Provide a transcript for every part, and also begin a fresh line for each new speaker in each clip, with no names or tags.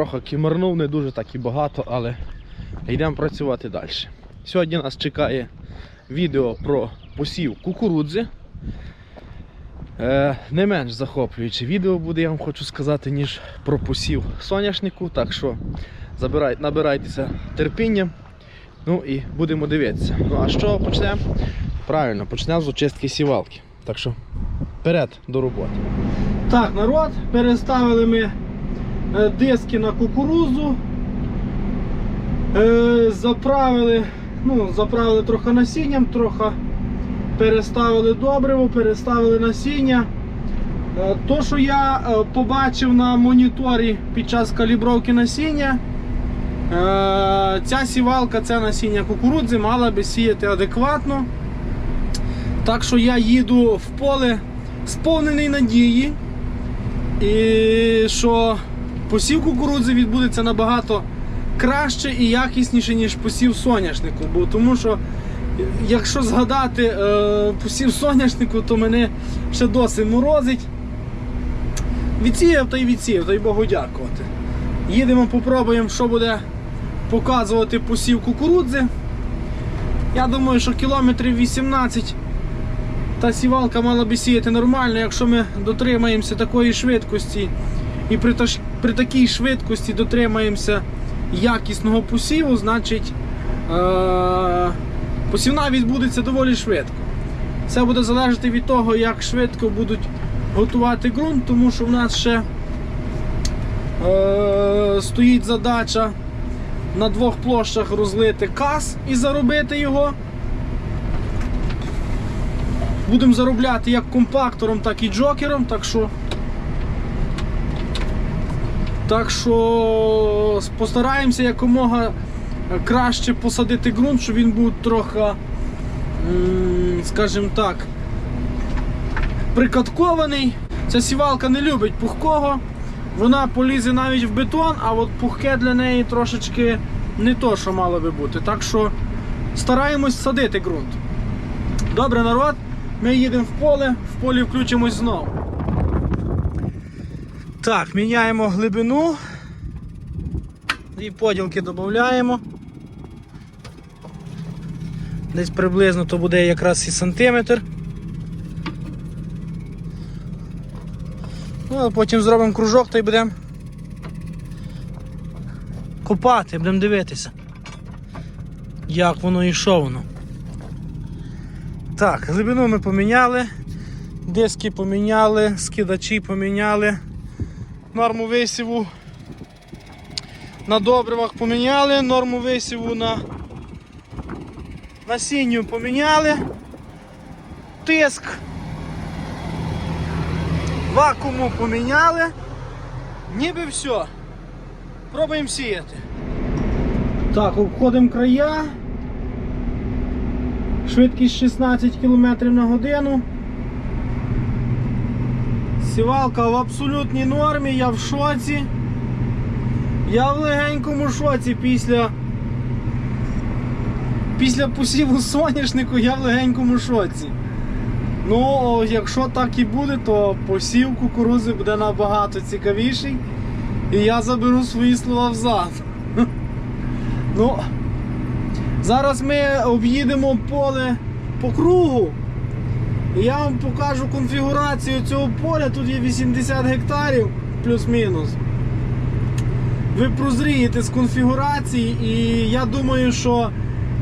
трохи кімернув, не дуже так і багато, але йдемо працювати далі. Сьогодні нас чекає відео про посів кукурудзи. Е, не менш захоплююче відео буде, я вам хочу сказати, ніж про посів соняшнику. Так що набирайтеся терпіння. Ну і будемо дивитися. Ну а що почнемо? Правильно, почнемо з очистки сівалки. Так що вперед до роботи. Так, народ, переставили ми диски на кукурузу. Е, заправили, ну, заправили трохи насінням, трохи переставили добриво, переставили насіння. Е, То, що я е, побачив на моніторі під час калібровки насіння, е, ця сівалка, це насіння кукурудзи, мала би сіяти адекватно. Так що я їду в поле сповнений надії, і що посів кукурудзи відбудеться набагато краще і якісніше, ніж посів соняшнику. Бо тому що, якщо згадати е, посів соняшнику, то мене ще досить морозить. Відсіяв та й відсіяв, дай Богу дякувати. Їдемо, попробуємо, що буде показувати посів кукурудзи. Я думаю, що кілометрів 18 та сівалка мала би сіяти нормально, якщо ми дотримаємося такої швидкості і при, при такій швидкості дотримаємося якісного посіву, значить е- посівна відбудеться доволі швидко. Це буде залежати від того, як швидко будуть готувати ґрунт, тому що в нас ще е- стоїть задача на двох площах розлити кас і заробити його. Будемо заробляти як компактором, так і джокером, так що. Так що постараємося якомога краще посадити ґрунт, щоб він був трохи, скажімо так, прикаткований. Ця сівалка не любить пухкого, вона полізе навіть в бетон, а от пухке для неї трошечки не то, що мало би бути. Так що стараємось садити ґрунт. Добре, народ, ми їдемо в поле, в полі включимось знову. Так, міняємо глибину. І поділки додаємо. Десь приблизно то буде якраз і сантиметр. Ну, а потім зробимо кружок та й будемо копати, будемо дивитися, як воно і що воно. Так, глибину ми поміняли, диски поміняли, скидачі поміняли, норму висіву на добривах поміняли, норму висіву на насінню поміняли, тиск, вакууму поміняли, ніби все. Пробуємо сіяти. Так, обходимо края. Швидкість 16 км на годину. Сівалка в абсолютній нормі, я в шоці. Я в легенькому шоці після. Після посіву соняшнику я в легенькому шоці. Ну, якщо так і буде, то посів кукурузи буде набагато цікавіший. І я заберу свої слова взад. Ну, Зараз ми об'їдемо поле по кругу. Я вам покажу конфігурацію цього поля. Тут є 80 гектарів плюс-мінус. Ви прозрієте з конфігурації, і я думаю, що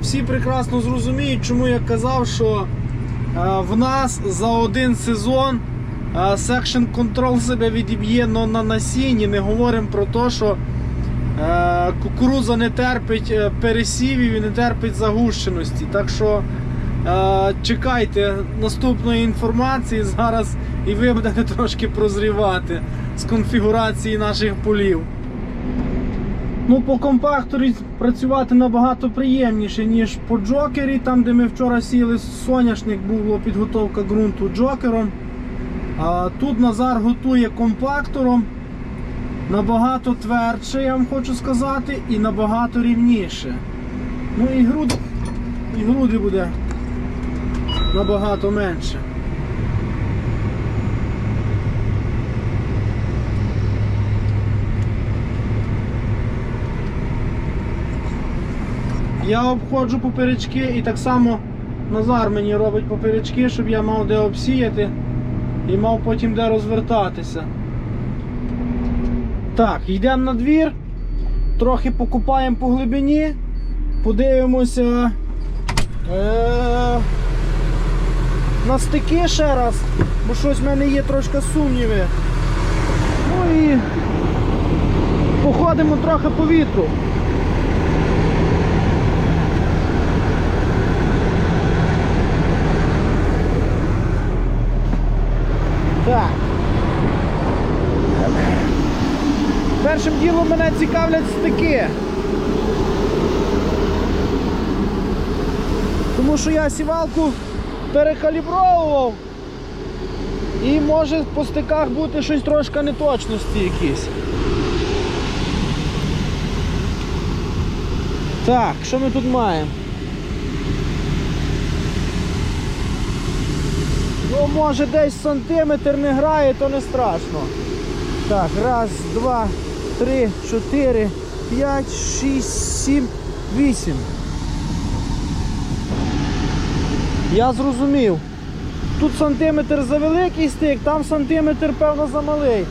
всі прекрасно зрозуміють, чому я казав, що е, в нас за один сезон е, Section Control себе відіб'є но на насінні. Не говоримо про те, що Е, Кукуруза не терпить пересівів і не терпить загущеності. Так що чекайте наступної інформації зараз і ви будете трошки прозрівати з конфігурації наших полів. Ну, по компакторі працювати набагато приємніше, ніж по джокері, там де ми вчора сіли соняшник, була підготовка ґрунту джокером. А тут Назар готує компактором. Набагато твердше, я вам хочу сказати, і набагато рівніше. Ну і груди, і груди буде набагато менше. Я обходжу поперечки і так само Назар мені робить поперечки, щоб я мав де обсіяти і мав потім де розвертатися. Так, йдемо на двір, трохи покупаємо по глибині, подивимося. Е, на стики ще раз, бо щось в мене є трошки сумніви. Ну і походимо трохи по вітру. Так. Першим ділом мене цікавлять стики. Тому що я сівалку перекалібровував і може по стиках бути щось трошки неточності якісь. Так, що ми тут маємо? Ну, може десь сантиметр не грає, то не страшно. Так, раз, два, три, чотири, п'ять, шість, сім, вісім. Я зрозумів. Тут сантиметр за великий стик, там сантиметр, певно, за малий.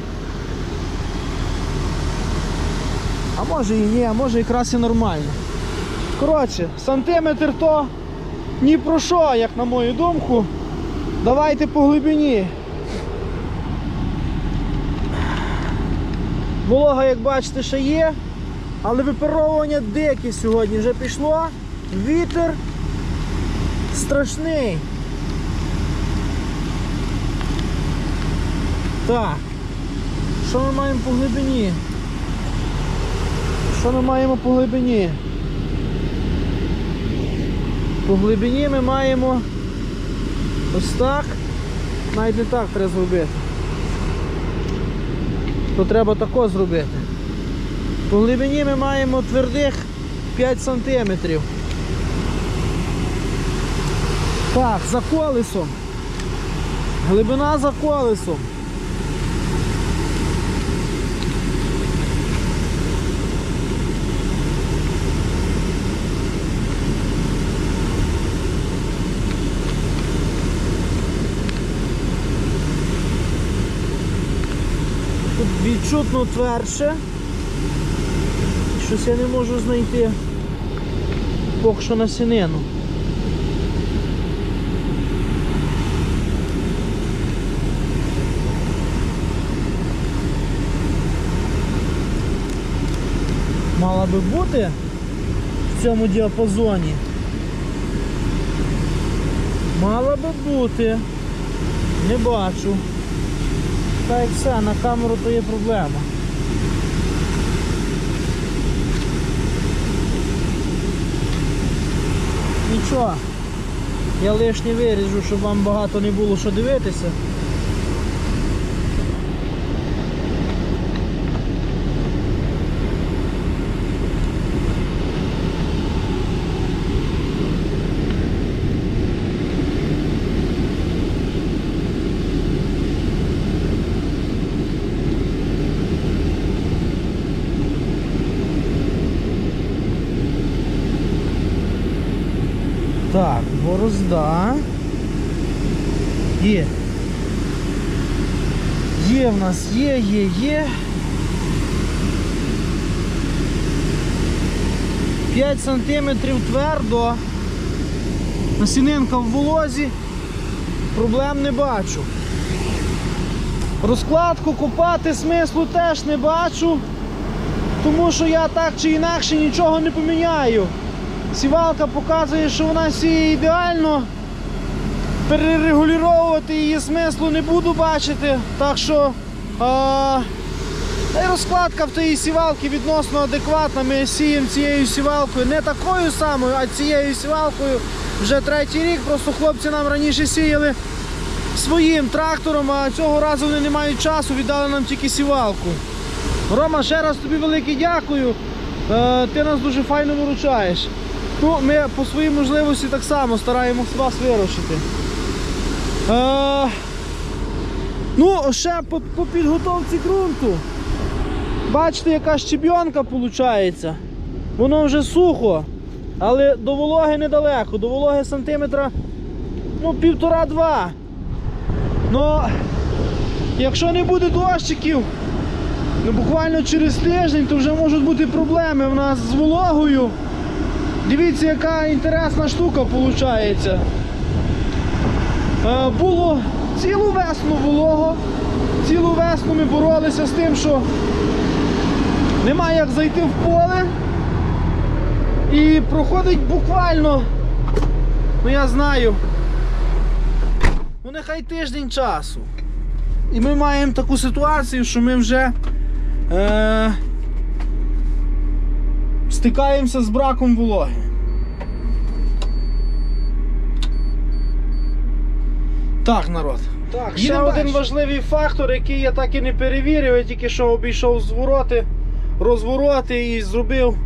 А може і ні, а може якраз і нормально. Коротше, сантиметр то ні про що, як на мою думку. Давайте по глибині. Волога, як бачите, ще є, але випаровування дике сьогодні вже пішло. Вітер страшний. Так. Що ми маємо по глибині? Що ми маємо по глибині? По глибині ми маємо ось так. Навіть не так треба зробити. То треба тако зробити. По глибині ми маємо твердих 5 сантиметрів. Так, за колесом. Глибина за колесом. Тут відчутно твердше. Щось я не можу знайти поки що насінину. Мала би бути в цьому діапазоні. Мала би бути. Не бачу. Та як все, на камеру то є проблема. Нічого, я лишнє виріжу, щоб вам багато не було що дивитися. Так, борозда. Є. Є в нас, є, є, є. 5 сантиметрів твердо. Насінинка в волозі. Проблем не бачу. Розкладку купати смислу теж не бачу. Тому що я так чи інакше нічого не поміняю. Сівалка показує, що вона сіє ідеально. Перерегулювати її смислу не буду бачити. Так що а, розкладка в тієї сівалки відносно адекватна. Ми сіємо цією сівалкою, не такою самою, а цією сівалкою вже третій рік. Просто хлопці нам раніше сіяли своїм трактором, а цього разу вони не мають часу, віддали нам тільки сівалку. Рома, ще раз тобі велике дякую. Е, ти нас дуже файно виручаєш. Ну, ми по своїй можливості так само стараємося вас вирушити. Е, ну, ще по, по підготовці ґрунту. Бачите, яка щебінка виходить. Воно вже сухо. Але до вологи недалеко, до вологи сантиметра ну, півтора-два. Ну, якщо не буде дощиків, ну буквально через тиждень, то вже можуть бути проблеми в нас з вологою. Дивіться, яка інтересна штука виходить. Е, Було цілу весну волого. Цілу весну ми боролися з тим, що немає як зайти в поле. І проходить буквально, ну я знаю, ну нехай тиждень часу. І ми маємо таку ситуацію, що ми вже е, стикаємося з браком вологи. Так, народ.
Так,
Ще
їдемо
один
далі.
важливий фактор, який я так і не перевірив, я тільки що обійшов звороти, розвороти і зробив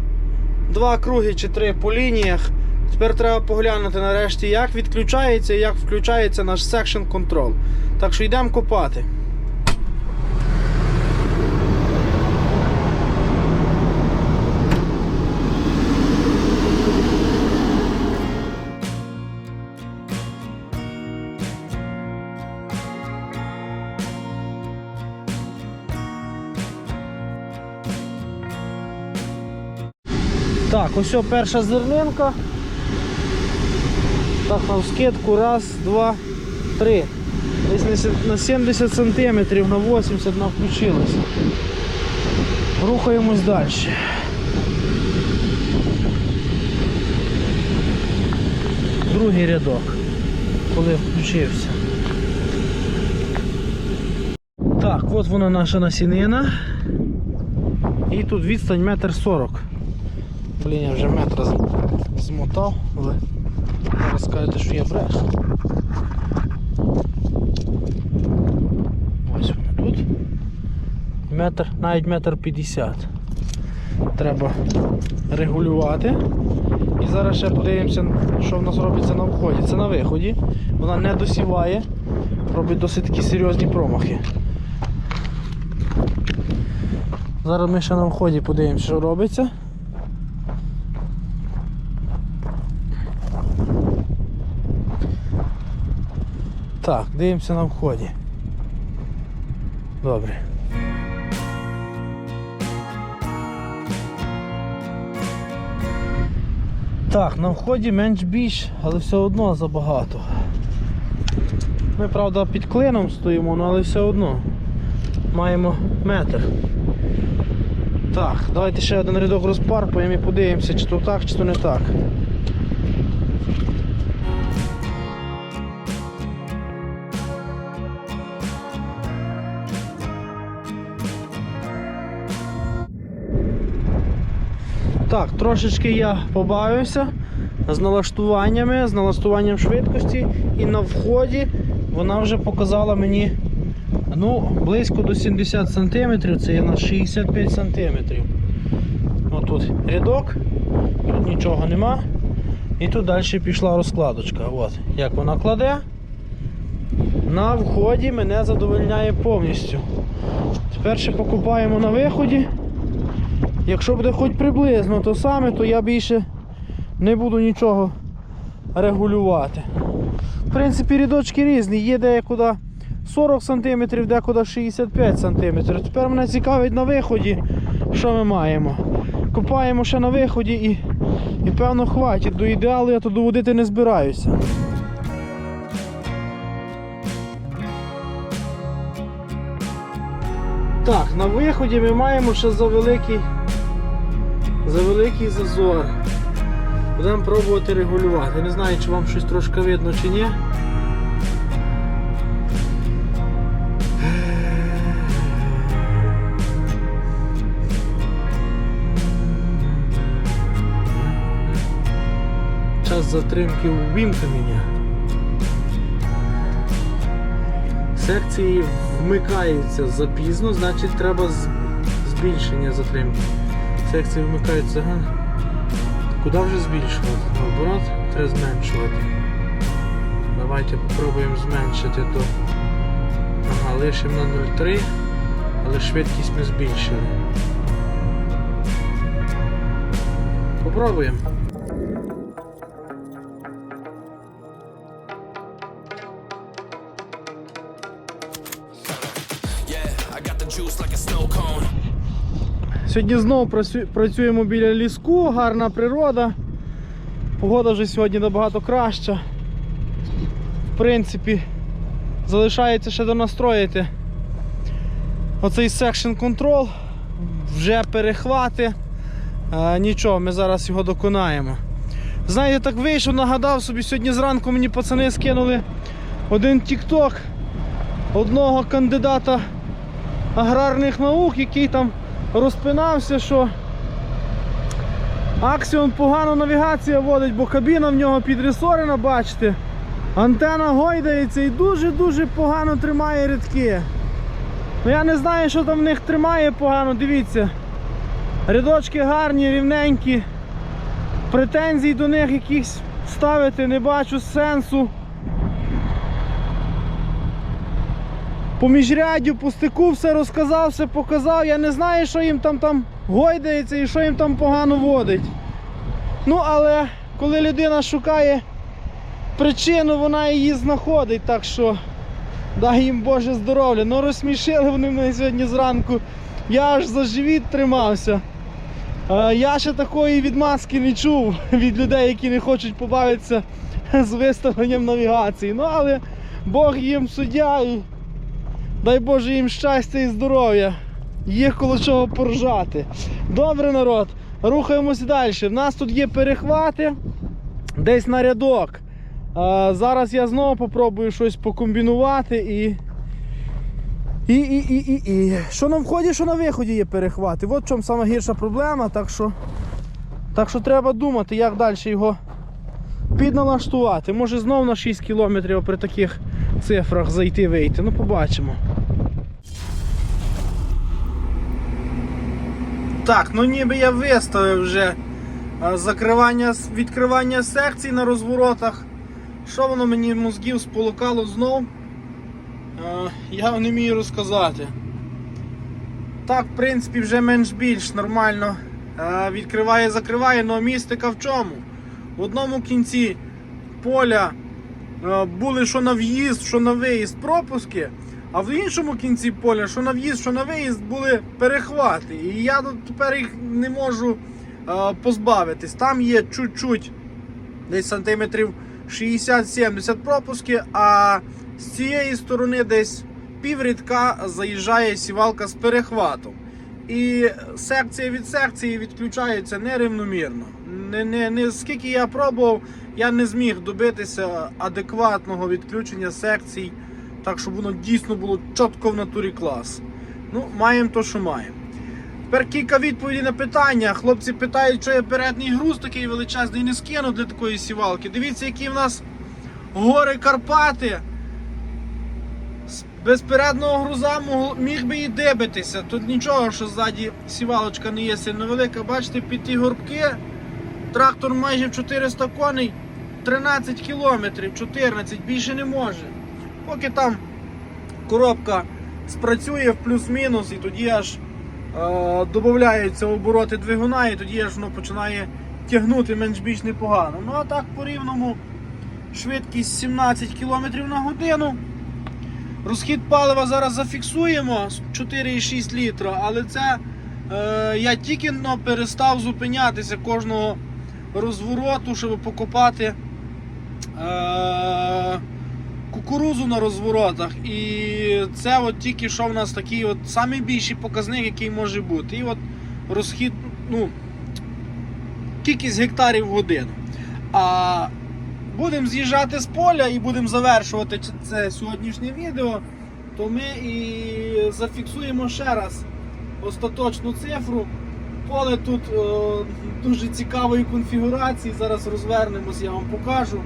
два круги чи три по лініях. Тепер треба поглянути нарешті, як відключається і як включається наш section control. Так що йдемо копати. Так, ось перша зернинка. Так, на скидку. Раз, два, три. Десь на 70 сантиметрів, на 80 вона включилася. Рухаємось далі. Другий рядок, коли включився. Так, от вона наша насінина. І тут відстань метр сорок. Блін, я вже метр змотав, але зараз скажете, що я бреш. Ось вона тут. Метр, навіть метр п'ятдесят. Треба регулювати. І зараз ще подивимося, що в нас робиться на вході. Це на виході. Вона не досіває, робить досить такі серйозні промахи. Зараз ми ще на вході подивимося, що робиться. Так, дивимося на вході. Добре. Так, на вході менш більш, але все одно забагато. Ми, правда, під клином стоїмо, ну, але все одно маємо метр. Так, давайте ще один рядок розпарпаємо і подивимося, чи то так, чи то не так. Трошечки я побавився з налаштуваннями, з налаштуванням швидкості і на вході вона вже показала мені ну, близько до 70 см, це є на 65 см. Отут рядок, тут нічого нема. І тут далі пішла розкладочка. От, як вона кладе, на вході мене задовольняє повністю. Тепер ще покупаємо на виході. Якщо буде хоч приблизно то саме, то я більше не буду нічого регулювати. В принципі, рядочки різні, є декуди 40 см, декуди 65 см. Тепер мене цікавить на виході, що ми маємо. Купаємо ще на виході і, і певно хватить. До ідеалу я то доводити не збираюся. Так, на виході ми маємо ще за великий, за великий зазор. Будемо пробувати регулювати. Не знаю, чи вам щось трошки видно чи ні. Час затримки увімкнення. Секції вмикаються запізно, значить треба збільшення затримки. Секції вмикаються. Ага. Куди вже збільшувати? Наоборот, треба зменшувати. Давайте спробуємо зменшити то. Ага, лишимо на 0,3, але швидкість ми збільшили. Попробуємо. Сьогодні знову працюємо біля ліску, гарна природа. Погода вже сьогодні набагато краща. В принципі, залишається ще донастроїти оцей секшн контрол, вже перехвати. Нічого, ми зараз його доконаємо. Знаєте, так вийшов, нагадав собі, сьогодні зранку мені пацани скинули один тік-ток одного кандидата аграрних наук, який там розпинався, що Аксіон погано навігація водить, бо кабіна в нього підресорена, бачите. Антена гойдається і дуже-дуже погано тримає рядки. Ну я не знаю, що там в них тримає погано, дивіться. Рядочки гарні, рівненькі. Претензій до них якихось ставити не бачу сенсу. По міжряддю, по стику все розказав, все показав. Я не знаю, що їм там там гойдається і що їм там погано водить. Ну, але коли людина шукає причину, вона її знаходить. Так що дай їм Боже здоров'я. Ну розсмішили вони мене сьогодні зранку. Я аж за живіт тримався. Е, Я ще такої відмазки не чув від людей, які не хочуть побавитися з виставленням навігації. Ну, але Бог їм суддя і дай Боже їм щастя і здоров'я. Є коло чого поржати. Добре, народ, рухаємося далі. В нас тут є перехвати десь на рядок. А, зараз я знову попробую щось покомбінувати і. І, і, і, і, і. Що на вході, що на виході є перехвати. От в чому сама гірша проблема, так що, так що треба думати, як далі його підналаштувати. Може знову на 6 кілометрів при таких цифрах зайти вийти. Ну побачимо. Так, ну ніби я виставив вже закривання, відкривання секцій на розворотах. Що воно мені мозгів сполукало знов? Я не вмію розказати. Так, в принципі, вже менш-більш нормально е, відкриває, закриває, але містика в чому? В одному кінці поля були що на в'їзд, що на виїзд пропуски, а в іншому кінці поля, що на в'їзд, що на виїзд, були перехвати. І я тепер їх не можу е, позбавитись. Там є чуть-чуть, десь сантиметрів 60-70 пропуски, а з цієї сторони десь піврідка заїжджає сівалка з перехватом. І секція від секції відключається нерівномірно. Не, не, не, скільки я пробував, я не зміг добитися адекватного відключення секцій, так щоб воно дійсно було чітко в натурі клас. Ну, маємо то, що маємо. Тепер кілька відповідей на питання. Хлопці питають, що я передній груз такий величезний не скину для такої сівалки. Дивіться, які в нас гори Карпати. З- Без переднього груза міг би і дебитися. Тут нічого, що ззаді сівалочка не є сильно велика. Бачите, під ті горбки трактор майже в 400 коней, 13 кілометрів, 14, більше не може. Поки там коробка спрацює в плюс-мінус, і тоді аж е, додаються обороти двигуна, і тоді аж воно починає тягнути менш-більш непогано. Ну а так по рівному швидкість 17 км на годину. Розхід палива зараз зафіксуємо 4,6 літра, але це е, я тільки перестав зупинятися кожного розвороту, щоб покопати е, кукурузу на розворотах. І це от тільки що в нас такий от найбільший показник, який може бути. І от розхід, ну, кількість гектарів в годину. А будемо з'їжджати з поля і будемо завершувати це сьогоднішнє відео, то ми і зафіксуємо ще раз остаточну цифру. Поле тут е, дуже цікавої конфігурації. Зараз розвернемось, я вам покажу.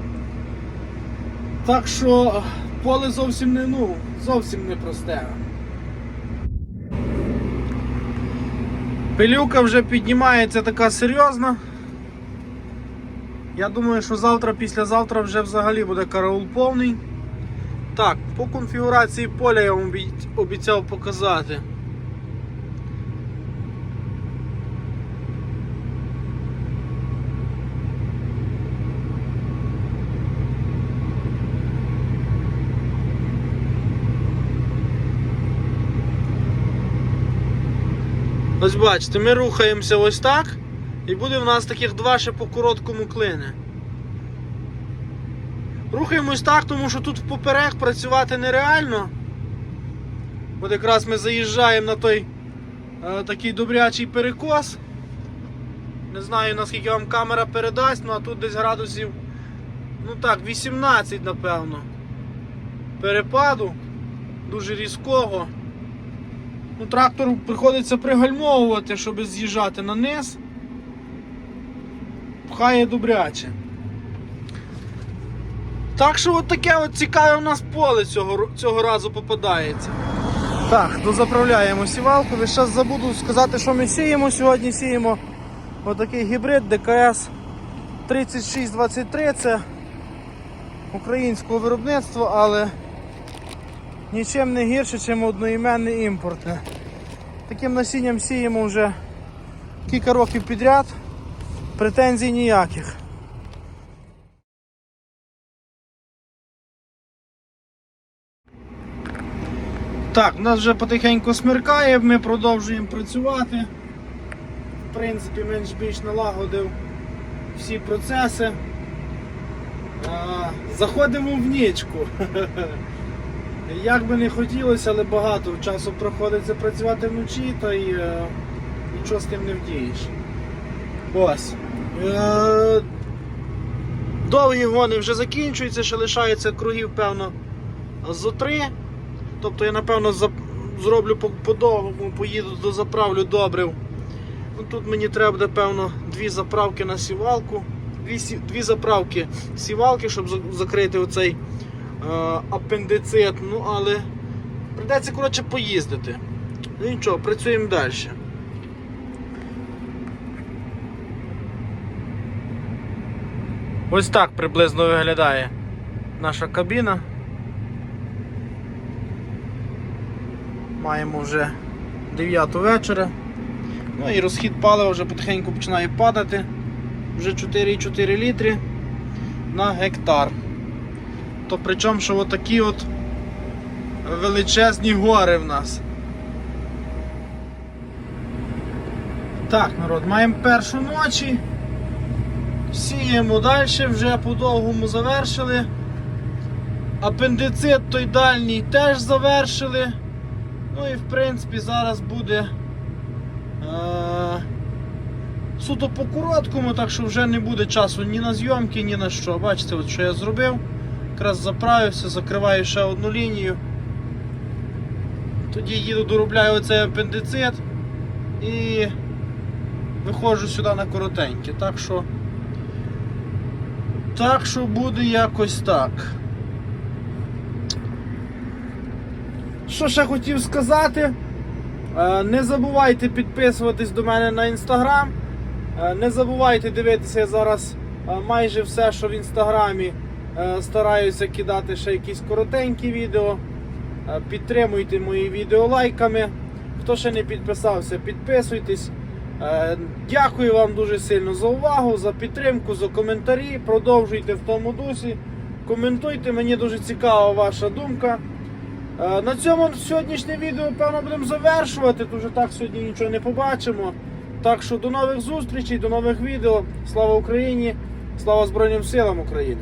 Так що поле зовсім не ну, зовсім не просте. Пилюка вже піднімається така серйозна. Я думаю, що завтра, післязавтра вже взагалі буде караул повний. Так, по конфігурації поля я вам обіцяв показати. Ось бачите, ми рухаємося ось так. І буде в нас таких два ще по короткому клини. Рухаємось так, тому що тут поперек працювати нереально. От якраз ми заїжджаємо на той е, такий добрячий перекос. Не знаю наскільки вам камера передасть, ну а тут десь градусів, ну так, 18, напевно. Перепаду. Дуже різкого. Ну, трактору приходиться пригальмовувати, щоб з'їжджати на низ. Пхає добряче. Так що от таке от цікаве у нас поле цього, цього разу попадається. Так, дозаправляємо сівалку. Ви зараз забуду сказати, що ми сіємо. Сьогодні сіємо отакий гібрид ДКС 3623. Це українського виробництва, але нічим не гірше, ніж одноіменне імпортне. Таким насінням сіємо вже кілька років підряд, претензій ніяких. Так, у нас вже потихеньку смеркає, ми продовжуємо працювати. В принципі, менш-більш налагодив всі процеси. Заходимо в нічку. Як би не хотілося, але багато часу приходиться працювати вночі, та й е, нічого з тим не вдієш. Ось. Е, довгі гони вже закінчуються, ще лишається кругів, певно, зо три. Тобто я напевно зап- зроблю по- по-довгому, поїду дозаправлю добрив. Ну, тут мені треба буде, певно, дві заправки на сівалку. Дві, дві заправки сівалки, щоб закрити оцей апендицит. Ну, але прийдеться коротше, поїздити. Ну нічого, працюємо далі. Ось так приблизно виглядає наша кабіна. Маємо вже 9 вечора. Ну і розхід палива вже потихеньку починає падати. Вже 4,4 літри на гектар. То причому, що отакі от величезні гори в нас. Так, народ, маємо першу ночі. Сіємо далі, вже по-довгому завершили. Апендицит той дальній теж завершили. Ну і в принципі зараз буде е- суто по короткому, так що вже не буде часу ні на зйомки, ні на що. Бачите, от що я зробив. Якраз заправився, закриваю ще одну лінію. Тоді їду, доробляю оцей апендицит і виходжу сюди на коротеньке. Так що, так що буде якось так. Що ще хотів сказати? Е, Не забувайте підписуватись до мене на інстаграм. Е, Не забувайте дивитися зараз е, майже все, що в інстаграмі. Е, Стараюся кидати ще якісь коротенькі відео. Е, Підтримуйте мої відео лайками. Хто ще не підписався, підписуйтесь. Е, Дякую вам дуже сильно за увагу, за підтримку, за коментарі. Продовжуйте в тому дусі. Коментуйте, мені дуже цікава ваша думка. На цьому сьогоднішнє відео, певно, будемо завершувати, що так сьогодні нічого не побачимо. Так що до нових зустрічей, до нових відео. Слава Україні! Слава Збройним силам України!